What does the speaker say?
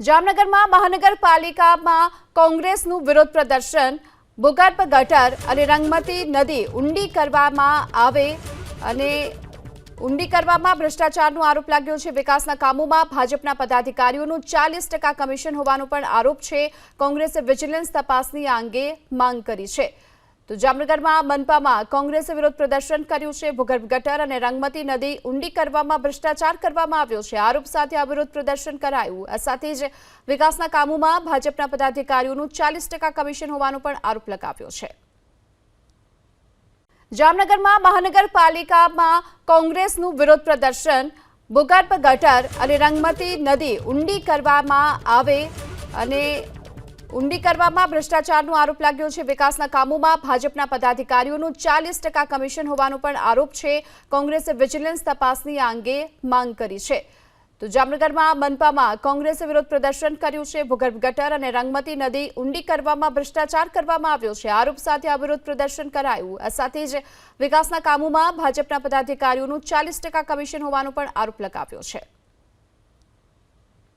જામનગરમાં મહાનગરપાલિકામાં કોંગ્રેસનું વિરોધ પ્રદર્શન, ભૂગર્ભ ગટર અને રંગમતી નદી ઊંડી કરવામાં આવે અને ઊંડી કરવામાં ભ્રષ્ટાચારનો આરોપ લાગ્યો છે. વિકાસના કામોમાં ભાજપના પદાધિકારીઓનું ચાલીસ ટકા કમિશન હોવાનો પણ આરોપ છે. કોંગ્રેસે વિજિલન્સ તપાસની આ અંગે માંગ કરી છે. તો જામનગરમાં મનપામાં કોંગ્રેસે વિરોધ પ્રદર્શન કર્યું છે. ભૂગર્ભ ગટર અને રંગમતી નદી ઊંડી કરવામાં, ભ્રષ્ટાચાર કરવામાં આવ્યો છે. આરોપ સાથે આ વિરોધ પ્રદર્શન કરાયું. આ સાથે જ વિકાસના કામોમાં ભાજપના પદાધિકારીઓનું ચાલીસ કમિશન હોવાનો પણ આરોપ લગાવ્યો છે. જામનગરમાં મહાનગરપાલિકામાં કોંગ્રેસનું વિરોધ પ્રદર્શન, ભૂગર્ભ ગટર અને રંગમતી નદી ઊંડી કરવામાં આવે અને ઊંડી કરવામાં ભ્રષ્ટાચારનો આરોપ લાગ્યો છે. વિકાસના કામોમાં ભાજપના પદાધિકારીઓનું ચાલીસ ટકા કમિશન હોવાનો પણ આરોપ છે. કોંગ્રેસે વિજિલન્સ તપાસની આ અંગે માંગ કરી છે. તો જામનગરમાં, મનપામાં કોંગ્રેસે વિરોધ પ્રદર્શન કર્યું છે. ભૂગર્ભ ગટર અને રંગમતી નદી ઊંડી કરવામાં ભ્રષ્ટાચાર કરવામાં આવ્યો છે. આરોપ સાથે આ વિરોધ પ્રદર્શન કરાયું. આ સાથે જ વિકાસના કામોમાં ભાજપના પદાધિકારીઓનું ચાલીસ કમિશન હોવાનો પણ આરોપ લગાવ્યો છે.